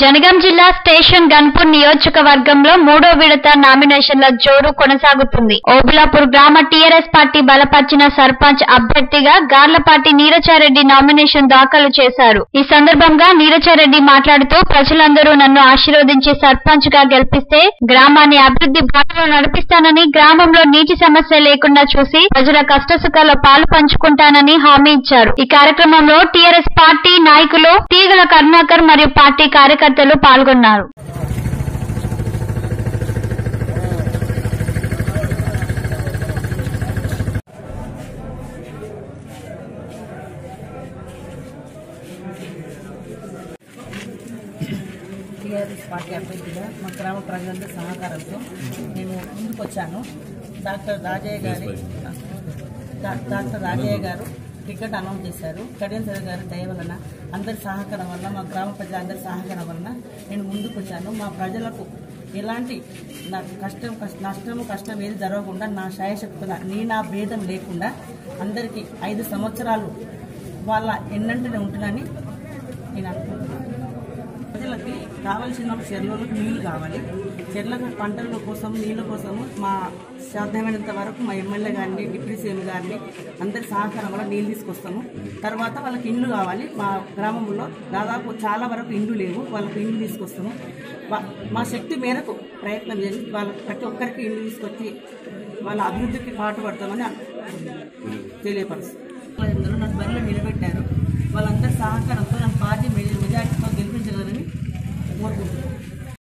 జనగాం జిల్లా స్టేషన్ గన్పూర్ నియోజకవర్గంలో మూడో విడత నామినేషన్ల జోరు కొనసాగుతుంది. ఓబులాపూర్ గ్రామ టీఆర్ఎస్ పార్టీ బలపర్చిన సర్పంచ్ అభ్యర్థిగా గార్లపాటి నీరచారెడ్డి నామినేషన్ దాఖలు చేశారు. ఈ సందర్భంగా నీరచారెడ్డి మాట్లాడుతూ ప్రజలందరూ నన్ను ఆశీర్వదించి సర్పంచ్గా గెలిపిస్తే గ్రామాన్ని అభివృద్ధి బాటలో నడిపిస్తానని గ్రామంలో నీటి సమస్య లేకుండా చూసి ప్రజల కష్టసుఖాల్లో పాలు పంచుకుంటానని హామీ ఇచ్చారు. ఈ కార్యక్రమంలో టీఆర్ఎస్ పార్టీ నాయకులు తీగల కరుణాకర్ మరియు పార్టీ కార్యకర్తలు పాల్గొన్నారు. టీఆర్ఎస్ పార్టీ అభ్యర్థిగా మా గ్రామ ప్రజలందరి సహకారంతో నేను ముందుకు వచ్చాను డాక్టర్ రాజయ్య గారి డాక్టర్ రాజయ్య గారు టికెట్ అనౌన్స్ చేశారు. కడియం గారి దయ వలన అందరి సహకారం వలన మా గ్రామ ప్రజలందరి సహకారం వలన నేను ముందుకు వచ్చాను మా ప్రజలకు ఎలాంటి నా కష్టం నష్టము కష్టం ఏది జరగకుండా నా శాయశక్తుల నీ నా భేదం లేకుండా అందరికీ ఐదు సంవత్సరాలు వాళ్ళ ఎన్నంటనే ఉంటుందని నేను అనుకుంటున్నాను. ప్రజలకి కావాల్సిన చెర్లకు నీళ్ళు కావాలి. చెర్లకు పంటల కోసం నీళ్ళ కోసము మా సాధ్యమైనంత వరకు మా ఎమ్మెల్యే గారిని డిప్యూటీ సీఎం గారిని అందరి సహకారం వల్ల నీళ్ళు తీసుకొస్తాము. తర్వాత వాళ్ళకి ఇండ్లు కావాలి. మా గ్రామంలో దాదాపు చాలా వరకు ఇండ్లు లేవు. వాళ్ళకి ఇండ్లు తీసుకొస్తాము. మా శక్తి మేరకు ప్రయత్నం చేసి వాళ్ళ ప్రతి ఒక్కరికి ఇండ్లు తీసుకొచ్చి వాళ్ళ అభివృద్ధికి పాటుపడతామని తెలియపరుస్తాం.